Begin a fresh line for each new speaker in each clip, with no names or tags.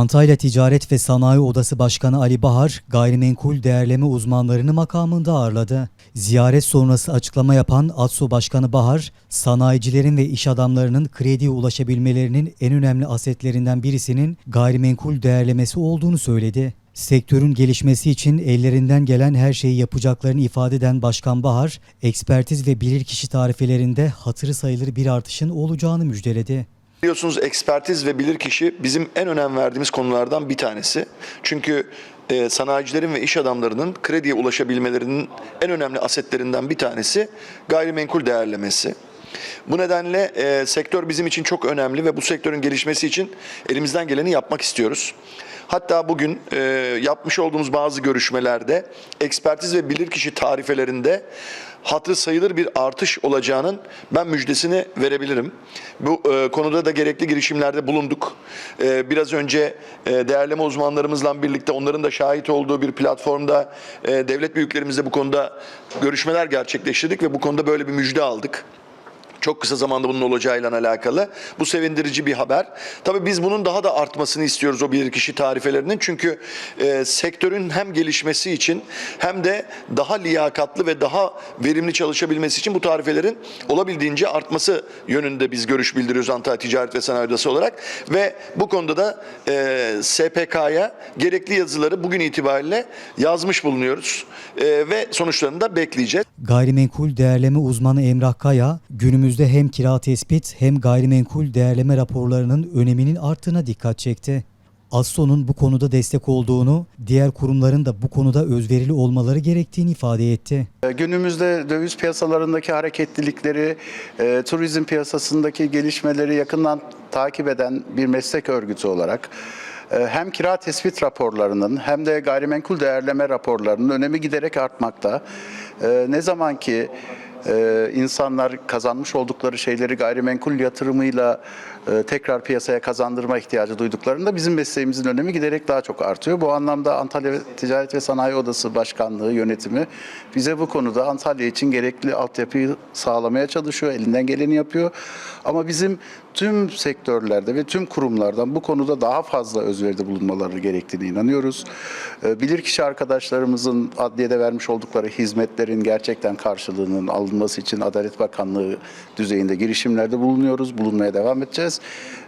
Antalya Ticaret ve Sanayi Odası Başkanı Ali Bahar, gayrimenkul değerleme uzmanlarını makamında ağırladı. Ziyaret sonrası açıklama yapan ATSO Başkanı Bahar, sanayicilerin ve iş adamlarının krediye ulaşabilmelerinin en önemli asetlerinden birisinin gayrimenkul değerlemesi olduğunu söyledi. Sektörün gelişmesi için ellerinden gelen her şeyi yapacaklarını ifade eden Başkan Bahar, ekspertiz ve bilirkişi tarifelerinde hatırı sayılır bir artışın olacağını müjdeledi.
Biliyorsunuz ekspertiz ve bilirkişi bizim en önem verdiğimiz konulardan bir tanesi. Çünkü e, sanayicilerin ve iş adamlarının krediye ulaşabilmelerinin en önemli asetlerinden bir tanesi gayrimenkul değerlemesi. Bu nedenle e, sektör bizim için çok önemli ve bu sektörün gelişmesi için elimizden geleni yapmak istiyoruz. Hatta bugün e, yapmış olduğumuz bazı görüşmelerde ekspertiz ve bilirkişi tarifelerinde hatırı sayılır bir artış olacağının ben müjdesini verebilirim. Bu e, konuda da gerekli girişimlerde bulunduk. E, biraz önce e, değerleme uzmanlarımızla birlikte onların da şahit olduğu bir platformda e, devlet büyüklerimizle bu konuda görüşmeler gerçekleştirdik ve bu konuda böyle bir müjde aldık. Çok kısa zamanda bunun olacağıyla alakalı. Bu sevindirici bir haber. Tabii biz bunun daha da artmasını istiyoruz o bilirkişi tarifelerinin. Çünkü e, sektörün hem gelişmesi için hem de daha liyakatlı ve daha verimli çalışabilmesi için bu tarifelerin olabildiğince artması yönünde biz görüş bildiriyoruz Antalya Ticaret ve Sanayi Odası olarak. Ve bu konuda da e, SPK'ya gerekli yazıları bugün itibariyle yazmış bulunuyoruz. E, ve sonuçlarını da bekleyeceğiz.
Gayrimenkul değerleme uzmanı Emrah Kaya, günümüzde hem kira tespit hem gayrimenkul değerleme raporlarının öneminin arttığına dikkat çekti. ASSO'nun bu konuda destek olduğunu, diğer kurumların da bu konuda özverili olmaları gerektiğini ifade etti.
E, Günümüzde döviz piyasalarındaki hareketlilikleri, e, turizm piyasasındaki gelişmeleri yakından takip eden bir meslek örgütü olarak e, hem kira tespit raporlarının hem de gayrimenkul değerleme raporlarının önemi giderek artmakta. E, ne zaman ki e, insanlar kazanmış oldukları şeyleri gayrimenkul yatırımıyla e, tekrar piyasaya kazandırma ihtiyacı duyduklarında bizim mesleğimizin önemi giderek daha çok artıyor. Bu anlamda Antalya Ticaret ve Sanayi Odası Başkanlığı yönetimi bize bu konuda Antalya için gerekli altyapıyı sağlamaya çalışıyor, elinden geleni yapıyor. Ama bizim tüm sektörlerde ve tüm kurumlardan bu konuda daha fazla özveride bulunmaları gerektiğine inanıyoruz. E, Bilirkişi arkadaşlarımızın adliyede vermiş oldukları hizmetlerin gerçekten karşılığının alınması için Adalet Bakanlığı düzeyinde girişimlerde bulunuyoruz, bulunmaya devam edeceğiz.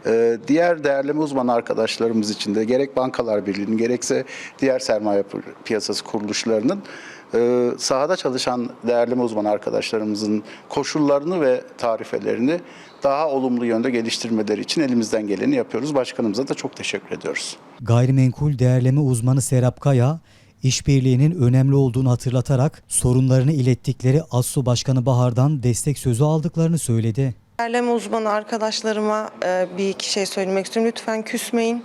Ee, Diğer değerleme uzman arkadaşlarımız için de gerek Bankalar Birliği'nin gerekse diğer sermaye piyasası kuruluşlarının e, sahada çalışan değerleme uzman arkadaşlarımızın koşullarını ve tarifelerini daha olumlu yönde geliştirmeleri için elimizden geleni yapıyoruz. Başkanımıza da çok teşekkür ediyoruz.
Gayrimenkul değerleme uzmanı Serap Kaya, işbirliğinin önemli olduğunu hatırlatarak sorunlarını ilettikleri ASSO Başkanı Bahar'dan destek sözü aldıklarını söyledi.
Değerleme uzmanı arkadaşlarıma e, bir iki şey söylemek istiyorum. Lütfen küsmeyin.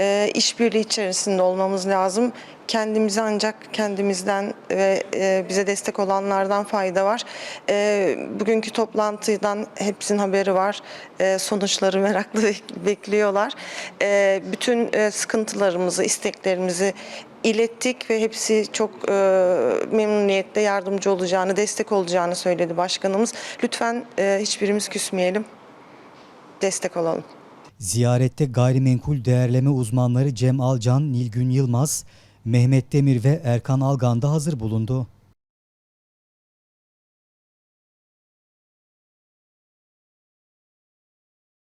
E, işbirliği içerisinde olmamız lazım. Kendimize ancak kendimizden ve e, bize destek olanlardan fayda var. E, bugünkü toplantıdan hepsinin haberi var. E, sonuçları meraklı bek- bekliyorlar. E, bütün e, sıkıntılarımızı, isteklerimizi ilettik ve hepsi çok e, memnuniyetle yardımcı olacağını, destek olacağını söyledi başkanımız. Lütfen e, hiçbirimiz küsmeyelim, destek olalım.
Ziyarette gayrimenkul değerleme uzmanları Cem Alcan, Nilgün Yılmaz, Mehmet Demir ve Erkan Algan da hazır bulundu.